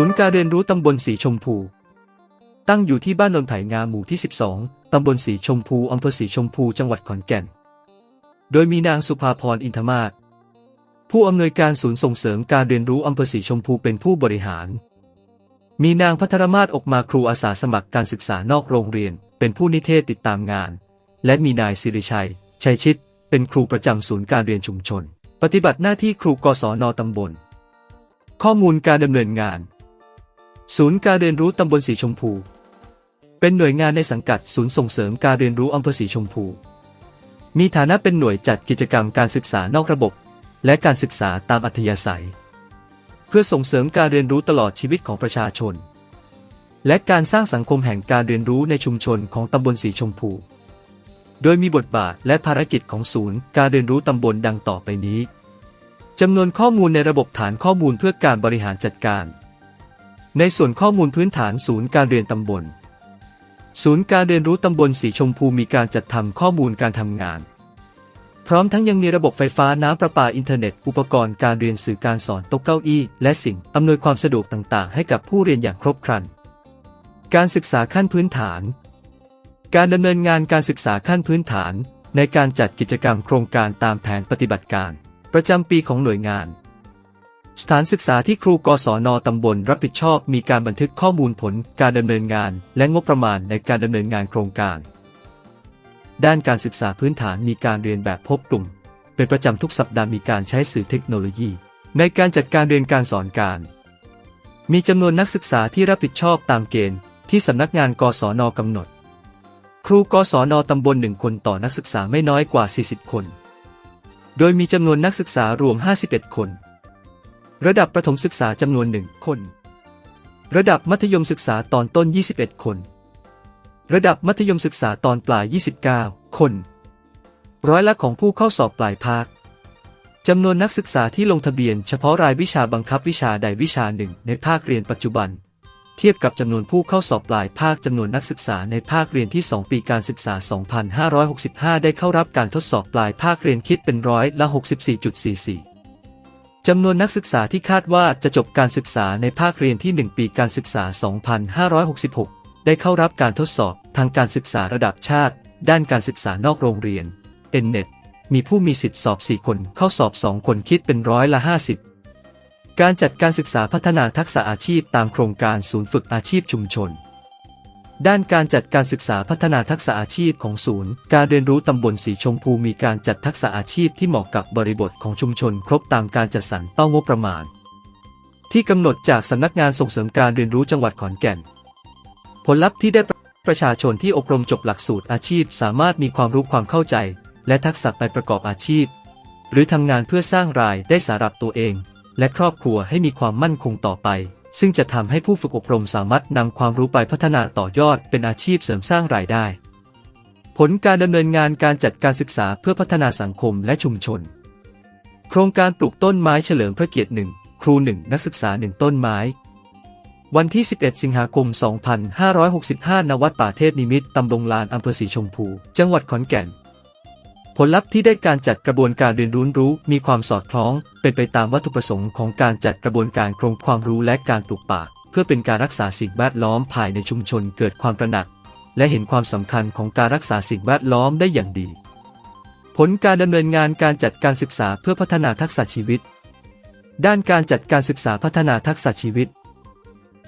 ศูนย์การเรียนรู้ตำบลสีชมพู ตั้งอยู่ที่บ้านนนไผ่งามหมู่ที่ 12 ตำบลสีชมพูอำเภอสีชมพูจังหวัดขอนแก่น โดยมีนางสุภาพรอินทมาศผู้อำนวยการศูนย์ส่งเสริมการเรียนรู้อำเภอสีชมพูเป็นผู้บริหาร มีนางพัทรมาศอกมาครูอาสาสมัครการศึกษานอกโรงเรียน เป็นผู้นิเทศติดตามงาน และมีนายสิริชัย ชัยชิต เป็นครูประจำศูนย์การเรียนชุมชน ปฏิบัติหน้าที่ครูกศนตำบล ข้อมูลการดำเนินงาน ศูนย์การเรียนรู้ตำบลสีชมพู เป็นหน่วยงานในสังกัดศูนย์ส่งเสริมการเรียนรู้อำเภอสีชมพู มีฐานะเป็นหน่วยจัดกิจกรรมการศึกษานอกระบบ และการศึกษาตามอัธยาศัย เพื่อส่งเสริมการเรียนรู้ตลอดชีวิตของประชาชน และการสร้างสังคมแห่งการเรียนรู้ในชุมชนของตำบลสีชมพู โดยมีบทบาทและภารกิจของศูนย์การเรียนรู้ตำบลดังต่อไปนี้จำนวนข้อมูลในระบบฐานข้อมูลเพื่อการบริหารจัดการ ในส่วนข้อมูลพื้นฐานศูนย์การเรียนตำบล ศูนย์การเรียนรู้ตำบลสีชมพูมีการจัดทำข้อมูลการทำงาน พร้อมทั้งยังมีระบบไฟฟ้าน้ำประปาอินเทอร์เน็ต อุปกรณ์การเรียนสื่อการสอนโต๊ะเก้าอี้ และสิ่งอำนวยความสะดวกต่างๆ ให้กับผู้เรียนอย่างครบครัน การศึกษาขั้นพื้นฐาน การดำเนินงานการศึกษาขั้นพื้นฐาน ในการจัดกิจกรรมโครงการตามแผนปฏิบัติการ ประจำปีของหน่วยงาน สถานศึกษาที่ครูกศนตำบลรับผิดชอบมีการบันทึกข้อมูลผลการดำเนินงาน และงบประมาณในการดำเนินงานโครงการ ด้านการศึกษาพื้นฐานมีการเรียนแบบพบกลุ่ม เป็นประจำทุกสัปดาห์มีการใช้สื่อเทคโนโลยี ในการจัดการเรียนการสอนการ มีจำนวนนักศึกษาที่รับผิดชอบตามเกณฑ์ ที่สำนักงานกศนกำหนด ครูกศนตำบลหนึ่งคนต่อนักศึกษาไม่น้อยกว่า 40 คน โดยมีจำนวนนักศึกษารวม 51 คน ระดับประถมศึกษาจำนวนหนึ่งคน ระดับมัธยมศึกษาตอนต้น 21 คน ระดับมัธยมศึกษาตอนปลาย 29 คน ร้อยละของผู้เข้าสอบปลายภาคจำนวนนักศึกษาที่ลงทะเบียนเฉพาะรายวิชาบังคับวิชาใดวิชาหนึ่งในภาคเรียนปัจจุบัน เทียบกับจำนวนผู้เข้าสอบปลายภาคจำนวนนักศึกษาในภาคเรียนที่ 2 ปีการศึกษา 2565 ได้เข้ารับการทดสอบปลายภาคเรียนคิดเป็นร้อยละ 64.44 จำนวนนักศึกษาที่คาดว่าจะจบการศึกษาในภาคเรียนที่ 1 ปีการศึกษา 2566 ได้เข้ารับการทดสอบทางการศึกษาระดับชาติ ด้านการศึกษานอกโรงเรียน NNET มีผู้มีสิทธิสอบ 4 คน เข้าสอบ 2 คนคิดเป็นร้อยละ 50 การจัดการศึกษาพัฒนาทักษะอาชีพตามโครงการศูนย์ฝึกอาชีพชุมชน ด้านการจัดการศึกษาพัฒนาทักษะอาชีพของศูนย์ การเรียนรู้ตำบลสีชมพูมีการจัดทักษะอาชีพที่เหมาะกับบริบทของชุมชน ครบตามการจัดสรรเป้างบประมาณ ที่กำหนดจากสำนักงานส่งเสริมการเรียนรู้จังหวัดขอนแก่น ผลลัพธ์ที่ได้ประชาชนที่อบรมจบหลักสูตรอาชีพ สามารถมีความรู้ความเข้าใจ และทักษะไปประกอบอาชีพ หรือทำงานเพื่อสร้างรายได้สำหรับตัวเอง และครอบครัวให้มีความมั่นคงต่อไป ซึ่งจะทำให้ผู้ฝึกอบรมสามารถนำความรู้ไปพัฒนาต่อยอดเป็นอาชีพเสริมสร้างรายได้ ผลการดำเนินงานการจัดการศึกษาเพื่อพัฒนาสังคมและชุมชน โครงการปลูกต้นไม้เฉลิมพระเกียรติหนึ่งครูหนึ่งนักศึกษาหนึ่งต้นไม้ วันที่ 11 สิงหาคม 2565 ณ วัดป่าเทพนิมิตตำบลลานอำเภอสีชมพู จังหวัดขอนแก่น ผลลัพธ์ที่ได้การจัดกระบวนการเรียนรู้รู้ มีความสอดคล้อง เป็นไปตามวัตถุประสงค์ของการจัดกระบวนการโครงความรู้และการปลูกป่า เพื่อเป็นการรักษาสิ่งแวดล้อมภายในชุมชนเกิดความตระหนัก และเห็นความสำคัญของการรักษาสิ่งแวดล้อมได้อย่างดี ผลการดำเนินงานการจัดการศึกษาเพื่อพัฒนาทักษะชีวิต ด้านการจัดการศึกษาพัฒนาทักษะชีวิต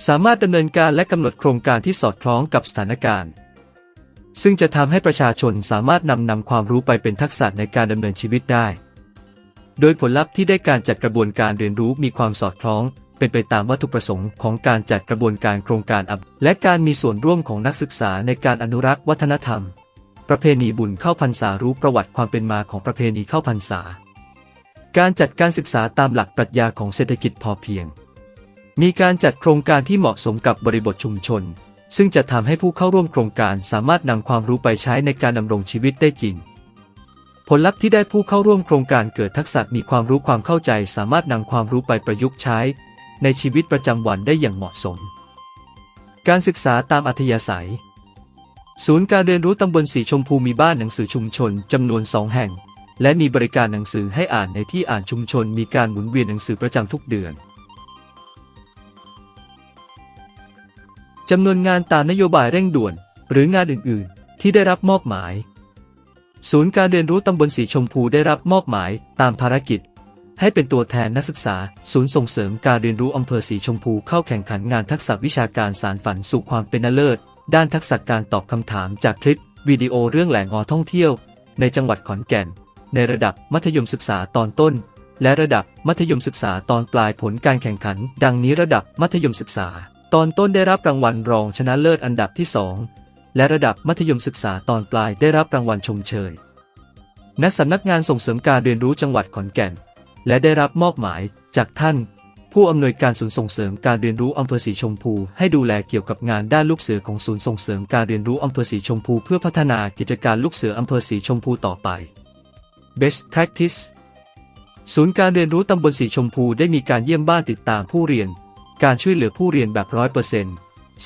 สามารถดำเนินการและกำหนดโครงการที่สอดคล้องกับสถานการณ์ ซึ่งจะทำให้ประชาชนสามารถนำนำความรู้ไปเป็นทักษะในการดำเนินชีวิตได้ โดยผลลัพธ์ที่ได้การจัดกระบวนการเรียนรู้มีความสอดคล้อง เป็นไปตามวัตถุประสงค์ของการจัดกระบวนการโครงการอับและการมีส่วนร่วมของนักศึกษาในการอนุรักษ์วัฒนธรรม ประเพณีบุญเข้าพรรษารู้ประวัติความเป็นมาของประเพณีเข้าพรรษา การจัดการศึกษาตามหลักปรัชญาของเศรษฐกิจพอเพียง มีการจัดโครงการที่เหมาะสมกับบริบทชุมชน ซึ่งจะทำให้ผู้เข้าร่วมโครงการสามารถนำความรู้ไปใช้ในการดำรงชีวิตได้จริง ผลลัพธ์ที่ได้ผู้เข้าร่วมโครงการเกิดทักษะมีความรู้ความเข้าใจ สามารถนำความรู้ไปประยุกต์ใช้ ในชีวิตประจำวันได้อย่างเหมาะสม การศึกษาตามอัธยาศัย ศูนย์การเรียนรู้ตำบลสีชมพูมีบ้านหนังสือชุมชนจำนวนสองแห่ง และมีบริการหนังสือให้อ่านในที่อ่านชุมชน มีการหมุนเวียนหนังสือประจำทุกเดือน จำนวนงานตามนโยบายเร่งด่วน หรืองานอื่น ๆ ที่ได้รับมอบหมาย ศูนย์การเรียนรู้ตำบลสีชมพูได้รับมอบหมายตามภารกิจ ให้เป็นตัวแทนนักศึกษา ศูนย์ส่งเสริมการเรียนรู้อำเภอสีชมพูเข้าแข่งขันงานทักษะวิชาการสารฝันสู่ความเป็นเลิศ ด้านทักษะการตอบคำถามจากคลิปวิดีโอเรื่องแหล่งออท่องเที่ยว ในจังหวัดขอนแก่น ในระดับมัธยมศึกษาตอนต้น และระดับมัธยมศึกษาตอนปลายผลการแข่งขัน ดังนี้ระดับมัธยมศึกษา ตอนต้นได้รับรางวัลรองชนะเลิศอันดับที่สองและระดับมัธยมศึกษาตอนปลายได้รับรางวัลชมเชย ณ สำนักงานส่งเสริมการเรียนรู้จังหวัดขอนแก่น และได้รับมอบหมายจากท่าน ผู้อำนวยการศูนย์ส่งเสริมการเรียนรู้อำเภอสีชมพู ให้ดูแลเกี่ยวกับงานด้านลูกเสือของศูนย์ส่งเสริมการเรียนรู้อำเภอสีชมพู เพื่อพัฒนากิจการลูกเสืออำเภอสีชมพูต่อไป Best Practice ศูนย์การเรียนรู้ตำบลสีชมพูได้มีการเยี่ยมบ้านติดตามผู้เรียน การช่วยเหลือผู้เรียนแบบร้อยเปอร์เซ็นต์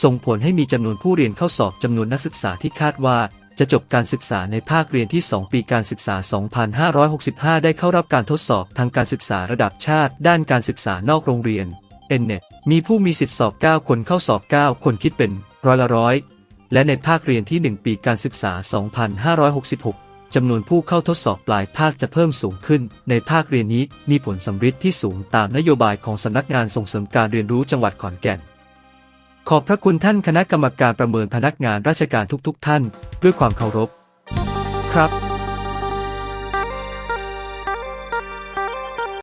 ส่งผลให้มีจำนวนผู้เรียนเข้าสอบจำนวนนักศึกษาที่คาดว่าจะจบการศึกษาในภาคเรียนที่ 2 ปีการศึกษา 2565 ได้เข้ารับการทดสอบทางการศึกษาระดับชาติ ด้านการศึกษานอกโรงเรียน NNET มีผู้มีสิทธิสอบ 9 คนเข้าสอบ 9 คนคิดเป็นร้อยละร้อย และในภาคเรียนที่ 1 ปีการศึกษา 2566 จำนวนผู้เข้าทดสอบปลายภาคจะเพิ่มสูงขึ้น ในภาคเรียนนี้มีผลสำฤทธิ์ที่สูงตามนโยบายของสำนักงานส่งเสริมการเรียนรู้จังหวัดขอนแก่น ขอบพระคุณท่านคณะกรรมการประเมินพนักงานราชการทุกๆท่าน ด้วยความเคารพ ครับ